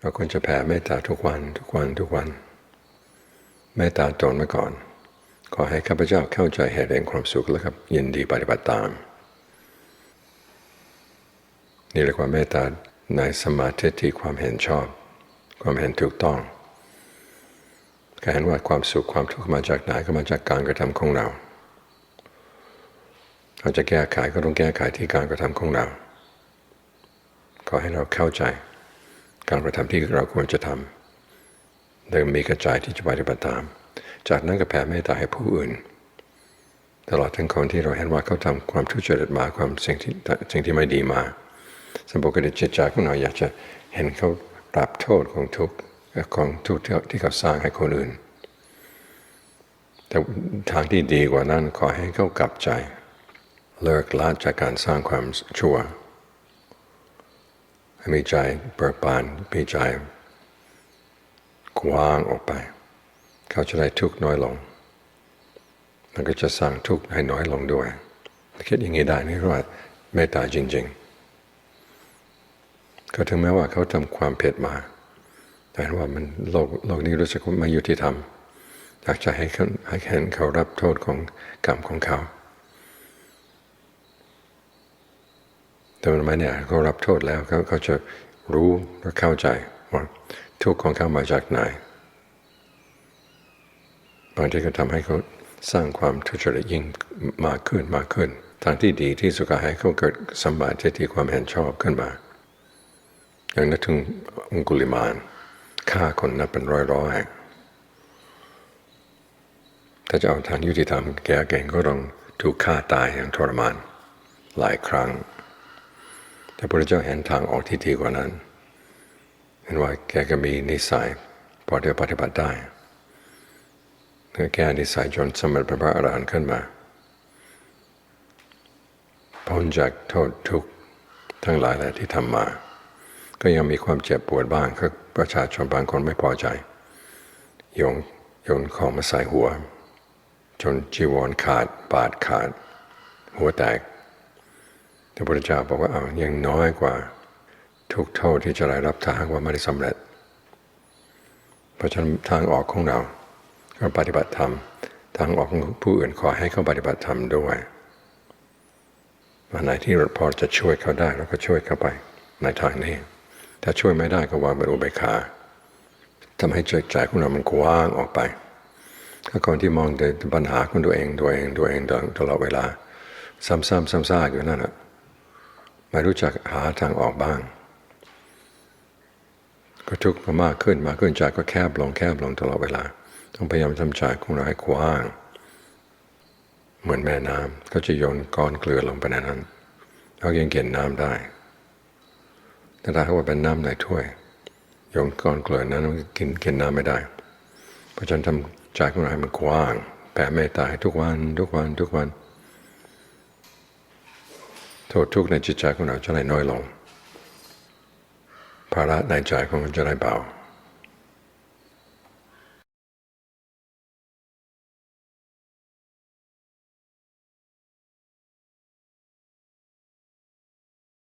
เราควรจะแผ่เมตตาทุกวันทุกวันทุกวันเมตตาตนมาก่อน ขอให้ข้าพเจ้าเข้าใจเหตุแห่งความสุขแล้วครับยินดีปฏิบัติตาม นี่เรียกว่าเมตตาในสมาธิที่ความเห็นชอบ ความเห็นถูกต้องการเห็นว่าความสุขความทุกข์มาจากไหนก็มาจากการกระทำของเรา เราจะแก้ไขก็ต้องแก้ไขที่การกระทำของเรา ขอให้เราเข้าใจ การกระทำที่เราควรจะทำโดยมีกระจายที่จะปฏิบัติตาม จากนั้นก็แผ่เมตตาให้ผู้อื่น ตลอดทั้งคนที่เราเห็นว่าเขาทำความทุจริตมาความสิ่งที่สิ่งที่ไม่ดีมา สมบูรณ์จิตใจของเราอยากจะเห็นเขารับโทษของทุกข์ของทุกข์ที่เขาสร้างให้คนอื่น แต่ทางที่ดีกว่านั้นขอให้เขากลับใจ เลิกละจากการสร้างความชั่ว มีใจเบิกบานมีใจกว้างออกไป เขาจะได้ทุกข์น้อยลง มันก็จะสร้างทุกข์ให้น้อยลงด้วย คิดอย่างนี้ได้นี่เรียกว่าเมตตาจริง ๆ ก็ถึงแม้ว่าเขาทำความเผ็ดมา แต่ว่ามันโลกโลกนี้รู้สึกว่าไม่ยุติธรรมอยากจะให้เขาให้เห็นเขารับโทษของกรรมของเขา แต่มันไมเนี่ยเขารับโทษแล้วเขาเขาจะรู้และเข้าใจว่าทุกข์ของเขามาจากไหนบางทีก็ทำให้เขาสร้างความทุจริตยิ่งมากขึ้นมากขึ้น ทางที่ดีที่สุดก็ให้เขาเกิดสมบัติที่ความเห็นชอบขึ้นมา อย่างนึกถึงองคุลิมานฆ่าคนนับเป็นร้อยร้อยถ้าจะเอาทางยุติธรรมแกเก่งก็ต้องถูกฆ่าตายอย่างทรมาน หลายครั้ง แต่พระเจ้าเห็นทางออกที่ดีกว่านั้น เห็นว่าแกก็มีนิสัยพอเดียวปฏิบัติได้แก้นิสัยจนสมเร็จเป็นพระอรหันต์ขึ้นมาพ้นจากโทษทุกข์ทั้งหลายแหละที่ทำมา ก็ยังมีความเจ็บปวดบ้างก็ประชาชนบางคนไม่พอใจโยนโยนของมาใส่หัว จนจีวรขาด ปาดขาด หัวแตก พระพุทธเจ้าบอกว่าเอายังน้อยกว่า ทุกโทษที่จะได้รับถ้าหากว่าไม่ได้สำเร็จ เพราะฉะนั้นทางออกของเราก็ปฏิบัติธรรม ทางออกของผู้อื่นขอให้เขาปฏิบัติธรรมด้วยวันไหนที่เราพอจะช่วยเขาได้เราก็ช่วยเขาไปในทางนี้ ถ้าช่วยไม่ได้ก็วางเป็นอุเบกขาทำให้ใจใจของเรามันกว้างออกไปถ้าคนที่มองแต่ปัญหาของตัวเองตัวเองตัวเองตลอดเวลา ซ้ำๆซ้ำๆอยู่นั่นแหละ ม่รู้จักหาทางออกบ้าง ก็ทุกข์มากขึ้นมากขึ้นใจก็แคบลงแคบลงตลอดเวลา ต้องพยายามทำใจของเราให้กว้าง เหมือนแม่น้ำก็จะโยนก้อนเกลือลงไปในนั้นเรายังเก็นน้ำได้ แต่ถ้าว่าเป็นน้ำในถ้วยโยนก้อนเกลือนั้นกินกินน้ำไม่ได้ เพราะฉะนั้นทำใจของเราให้มันกว้างแผ่เมตตาทุกวันทุกวันทุกวัน โทษทุกข์ในจิตใจของเราจะได้น้อยลง ภาระในใจของเราจะได้เบา